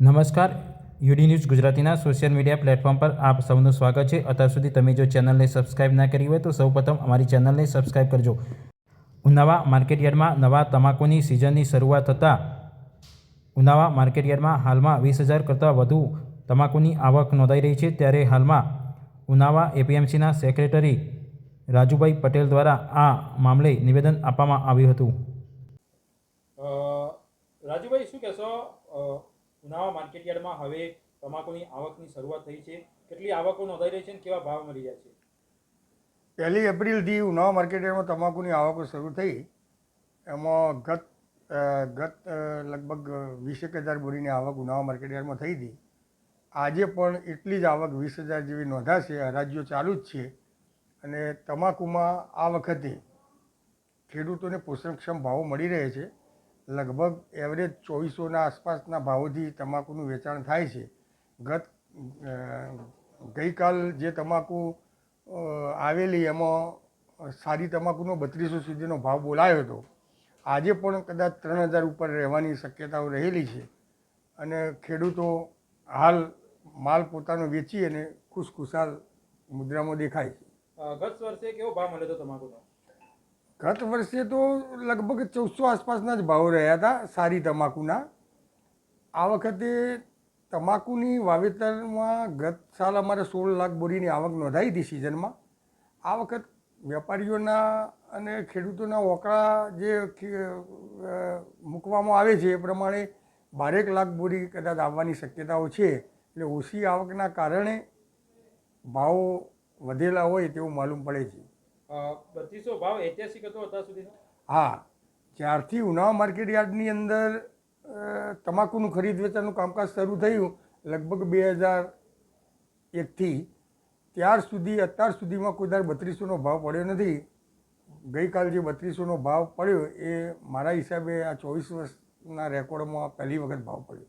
નમસ્કાર. UD news ગુજરાતીના social media platform પર આપ સૌનું સ્વાગત છે. અત્યાર સુધી તમે જો ચેનલને સબસ્ક્રાઇબ ના કરી હોય તો સૌપ્રથમ અમારી ચેનલને સબસ્ક્રાઇબ કરજો. ઉનાવા માર્કેટયાર્ડમાં નવા તમાકુની સિઝનની શરૂઆત થતાં ઉનાવા માર્કેટયાર્ડમાં હાલમાં વીસ હજાર કરતાં વધુ તમાકુની આવક નોંધાઈ રહી છે. ત્યારે હાલમાં ઉનાવા એપીએમસીના સેક્રેટરી રાજુભાઈ પટેલ દ્વારા આ મામલે નિવેદન આપવામાં આવ્યું હતું. રાજુભાઈ, શું કહેશો? ઉનાવા માર્કેટ યાર્ડમાં હવે તમાકુની આવકની શરૂઆત થઈ છે. કેટલી આવકો નોંધાઈ રહી છે અને કેવા ભાવ મળી રહ્યા છે? પહેલી એપ્રિલથી ઉનાવા માર્કેટમાં તમાકુની આવકો શરૂ થઈ. એમાં ગત ગત લગભગ વીસેક હજાર બોરીની આવક ઉનાવા માર્કેટયાર્ડમાં થઈ હતી. આજે પણ એટલી જ આવક વીસ હજાર જેવી નોંધાશે. હરાજીઓ ચાલુ જ છે. અને તમાકુમાં આ વખતે ખેડૂતોને પોષણક્ષમ ભાવો મળી રહે છે. લગભગ એવરેજ ચોવીસોના આસપાસના ભાવોથી તમાકુનું વેચાણ થાય છે. ગત ગઈકાલ જે તમાકુ આવેલી એમાં સારી તમાકુનો બત્રીસો સુધીનો ભાવ બોલાયો હતો. આજે પણ કદાચ ત્રણ હજાર ઉપર રહેવાની શક્યતાઓ રહેલી છે અને ખેડૂતો હાલ માલ પોતાનો વેચી અને ખુશખુશાલ મુદ્રામાં દેખાય છે. ગત વર્ષે કેવો ભાવ મળ્યો હતો તમાકુનો? ગત વર્ષે તો લગભગ ચૌદસો આસપાસના જ ભાવો રહ્યા હતા સારી તમાકુના. આ વખતે તમાકુની વાવેતરમાં ગત સાલ અમારે સોળ લાખ બોરીની આવક નોંધાઈ હતી સિઝનમાં. આ વખત વેપારીઓના અને ખેડૂતોના ઓકળા જે મૂકવામાં આવે છે એ પ્રમાણે બારેક લાખ બોરી કદાચ આવવાની શક્યતાઓ છે. એટલે ઓછી આવકના કારણે ભાવો વધેલા હોય તેવું માલુમ પડે છે. બત્રીસો ભાવ ઐતિહાસિક હતો અત્યાર સુધીનો? હા, જ્યારથી ઉનાવા માર્કેટ યાર્ડની અંદર તમાકુનું ખરીદ વેચાણનું કામકાજ શરૂ થયું, લગભગ બે હજાર એકથી, ત્યાર સુધી, અત્યાર સુધીમાં કોઈ દર બત્રીસોનો ભાવ પડ્યો નથી. ગઈકાલ જે બત્રીસોનો ભાવ પડ્યો, એ મારા હિસાબે આ ચોવીસ વર્ષના રેકોર્ડમાં પહેલી વખત ભાવ પડ્યો.